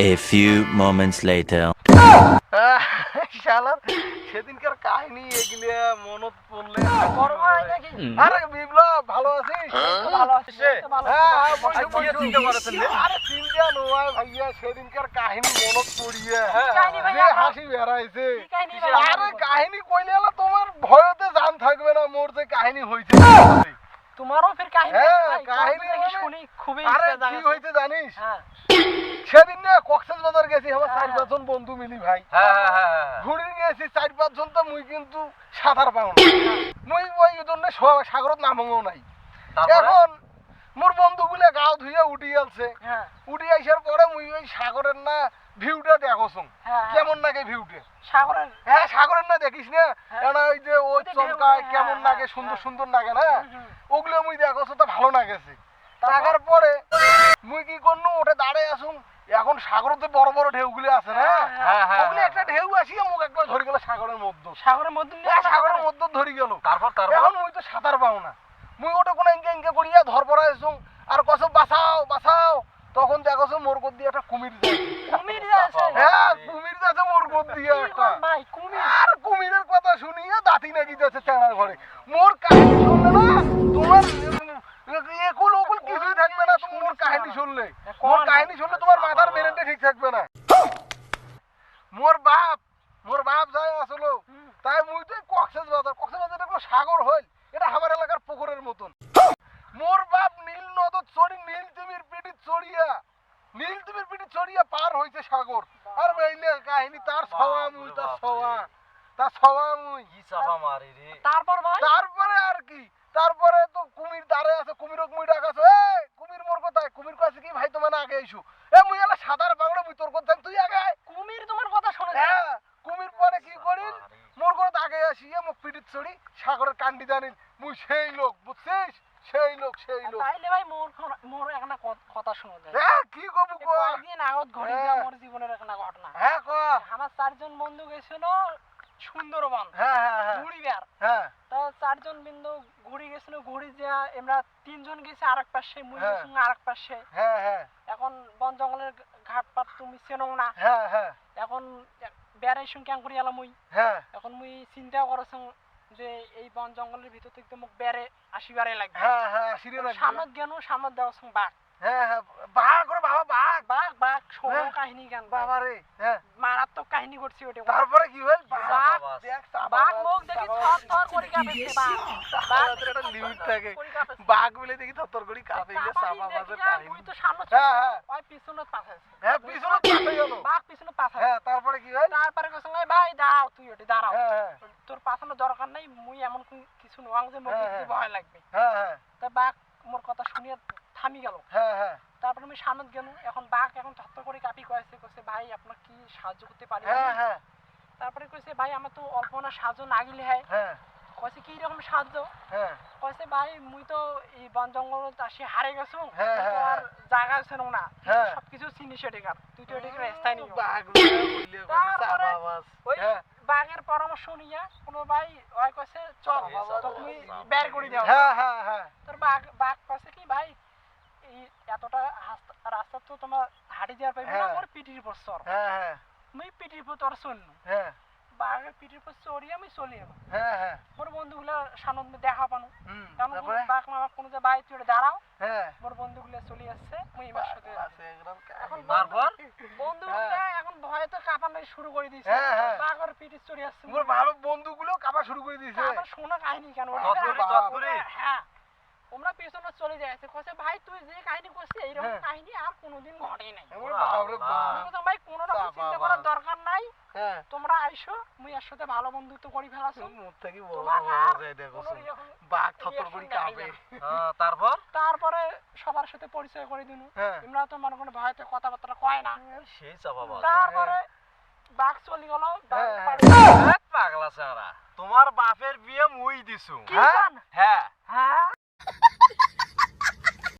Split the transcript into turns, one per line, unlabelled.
A few moments later.
শালার সেদিনকার কাহিনী এগুলো মনত পড়লে
বড় ভাই নাকি?
আরে বিপ্লব ভালো আছিস?
ভালো আছিস
হ্যাঁ, হ্যাঁ? আরে চিন্তা নয় ভাইয়া সেদিনকার কাহিনী মনত পড়িয়ে হ্যাঁ? হাসি বেড়াইছে? আরে কাহিনী কইলে তোমার ভয়তে জান থাকবে না মোর যে কাহিনী হইছে।
তোমারও ফির কাহিনী
হ্যাঁ, কাহিনী মানে-
শুনি খুবই
আরে কি জানিস?
হ্যাঁ।
সেদিন না কক্সেস বাজার গেছি আমার চার
হ্যাঁ।
পাঁচজন বন্ধু মিলি ভাই। ঘুরে গেছি চার পাঁচজন তো মুই কিন্তু সাঁতার পাও না। মুই ওই জন্য সাগরত নামও নাই। এখন মোর বন্ধুগুলো গাও ধুয়ে উঠি
হ্যাঁ।
উঠি আইসার পরে ওই সাগরের না ভিউটা দেখছুম
হ্যাঁ
কেমন লাগে ভিউটা?
সাগরের
হ্যাঁ সাগরের না দেখিস না?
হ্যাঁ।
এটা ওই যে ওই চমকায় কেমন
হ্যাঁ,
লাগে
হ্যাঁ,
সুন্দর
হ্যাঁ।
সুন্দর লাগে না। ওগুলো মুই দেখছ তো ভালো লাগেছে লাগার পরে মুই কি করনু ওটা দাঁড়ায় আসুম এখন সাগরতে বড় বড় ঢেউগুলো আছে না?
হ্যাঁ,
হ্যাঁ, হ্যাঁ,
ওগুলো
হ্যাঁ।
একটা ঢেউ আসিয়া মুখ একবার ধরে গেল সাগরের মধ্যে।
সাগরের মধ্যে
হ্যাঁ, সাগরের মধ্যে ধরে গেল।
তারপর তারপর?
এখন মুই তো সাঁতার পাও না। মুই ওটা কোনো ইঙ্কে ইঙ্কে করিয়া ধর পড়া এসুম আর কস বাঁচাও বাঁচাও তখন দেখছ মোর গোদ দিয়ে একটা কুমির
কুমির যাচ্ছে
হ্যাঁ কুমির যাচ্ছে মোর গোদ দিয়ে একটা।
ভাই কুমির।
আর কুমিরের কথা শুনিয়ে দাঁতি নাকি যাচ্ছে চেনার ঘরে। মোর কাহিনী শুনলে না তোমার একুল ওকুল কিছুই থাকবে না তুমি মোর কাহিনী শুনলে। মোর কাহিনী শুনলে তোমার মাথার ঠিক থাকবে না। মোর বাপ মোর বাপ যায় আসলো। তাই মুই তো কক্সেস বাজার কক্সেস বাজার সাগর হইল এটা আমার এলাকার পুকুরের মতন। পার হইছে সাগর। আর মেইলে কাহিনী তার সওয়া মুই তার সওয়া। তার সওয়া মুই।
কি চাপা মারি রে।
তারপর ভাই?
তারপরে আর কি? তারপরে তো কুমির দাঁড়ে আছে কুমির মুই ডাকাছে এই কুমির মোর কোথায় কুমির কাছে কি ভাই তোমার আগে এসো এ মুই এলা সাদার বাংলা মুই তোর কোথায় তুই আগে আয়।
কুমির তোমার কথা শুনে
হ্যাঁ কুমির পরে কি করিল? মোর ঘরত আগে আসিয়ে মুখ পিটিত চড়ি সাগরের কান্ডি জানিল। মুই সেই লোক বুঝছিস? সেই লোক সেই লোক।
তাইলে ভাই মোর মোর একটা ক- কথা শুনে
হ্যাঁ কি কবু কো?
কয়েকদিন আগত ঘটে। মোর জীবনের একটা ঘটনা।
হ্যাঁ ক।
আমার চারজন বন্ধু গেছিল সুন্দরবন
হ্যাঁ হ্যাঁ হ্যাঁ। হ্যাঁ।
তো চারজন বিন্দু ঘুরি গেছিল ঘুরি যা আমরা তিনজন গেছি আরেক পাশে মুই। গেছি আরেক পাশে।
হ্যাঁ হ্যাঁ।
এখন বন জঙ্গলের ঘাট পাট তুমি চেনো না।
হ্যাঁ হ্যাঁ।
এখন বেড়াই শুন কেন করি এলাম মুই?
হ্যাঁ।
এখন মুই চিন্তা করছং যে এই বন জঙ্গলের ভিতর থেকে মোক বেড়ে আসিবারে লাগবে।
হ্যাঁ হ্যাঁ
সামত জ্ঞানও সামত দেওয়া বাঘ।
হ্যাঁ হ্যাঁ বাঘ বাবা বাঘ
বাঘ বাঘ। শোনো
হ্যাঁ।
কাহিনী জ্ঞান
বাবা রে হ্যাঁ।
মারাত্মক কাহিনী করছি ওটা।
তারপরে কি হইল
বাঘ বাঘ মুখ দেখি থর থর করে কাঁপেছে বাঘ। বাঘ
একটা লিমিট থাকে। বাঘ বলে দেখি থর করি কাঁপে
তো সামনে
হ্যাঁ, হ্যাঁ।
ওই পিছনে
হ্যাঁ পিছনে গেল
বাঘ পিছনে
হ্যাঁ তারপরে কি হইল
তারপরে কইছে "এই ভাই দাও তুই ওটি দাঁড়াও। তোর পাঠানোর দরকার নাই মুই এমন কিছু নোয়াং যে
হ্যাঁ।
ভয় লাগবে।
হ্যাঁ হ্যাঁ।
তা বাঘ মোর কথা শুনিয়ে থামি গেল।
হ্যাঁ হ্যাঁ।
তারপরে আমি সামনে গেল এখন বাঘ এখন থর করে কাপি কয়েছে কইছে ভাই আপনার কি সাহায্য করতে পারি
হ্যাঁ হ্যাঁ।
তারপরে কইছে ভাই আমার তো অল্প না সাহায্য না গেলে হয়।
হ্যাঁ।
কইছে কি রকম সাহায্য?
হ্যাঁ।
কইছে ভাই মুই তো এই বন জঙ্গলত আসি হারে গেছো
হ্যাঁ, হ্যাঁ,
আর জায়গা আছে না।
হ্যাঁ।
সবকিছু চিনি সেটিকার তুই তো এটিকে রাস্তায় নিও
বাঘ
তারপরে ওই
হ্যাঁ।
বাঘের পরামর্শ নিয়ে কোনো ভাই ওই কইছে চল তুমি বের করে দাও
হ্যাঁ হ্যাঁ হ্যাঁ।
তোর বাঘ বাঘ কইছে এতটা রাস্তা তো তোমার হাঁটি দেওয়ার পাইবে না
হ্যাঁ।
আমার পিটির উপর চর
হ্যাঁ হ্যাঁ।
মুই পিটির উপর তোর শূন্য
হ্যাঁ।
বাঘের পিটির উপর চড়ি আমি চলি
হ্যাঁ হ্যাঁ।
মোর বন্ধুগুলা সানন্দে দেখা পানো। কারণ বাঘ মামা কোনো যে তুই ওটা দাঁড়াও।
হ্যাঁ।
মোর বন্ধুগুলা চলে আসছে মুই এবার সাথে এখন।
তারপর
বন্ধুগুলা এখন ভয়ে তো কাঁপানো শুরু করে দিয়েছে।
হ্যাঁ, হ্যাঁ।
বাঘের পিটি চড়ে আসছে।
মোর ভালো বন্ধুগুলো কাপা শুরু করে দিয়েছে।
শোনা কাহিনী কেন। হ্যাঁ। তোমরা পেছনে চলে যাচ্ছে কছে ভাই তুই যে কাহিনী করছিস এইরকম
হ্যাঁ।
কাহিনী আর কোনোদিন ঘটে নাই।
আমার বাপরে বাপ।
আমি ভাই কোনো রকম চিন্তা করার দরকার নাই।
হ্যাঁ।
তোমরা আইসো মুই এর সাথে ভালো বন্ধুত্ব করি ফেলাছো।
মুখ থেকে বাঘ থতর করে কাঁপে।
হ্যাঁ, তারপর?
তারপরে সবার সাথে পরিচয় করে দিনু।
হ্যাঁ।
তোমরা তো মনে কোনো ভয়তে কথাবার্তা কয় না।
সেই চাপা
তারপরে বাঘ চলে গেল।
পাগলা চারা তোমার বাপের বিয়ে মুই দিছু।
হ্যাঁ?
হ্যাঁ।
হ্যাঁ।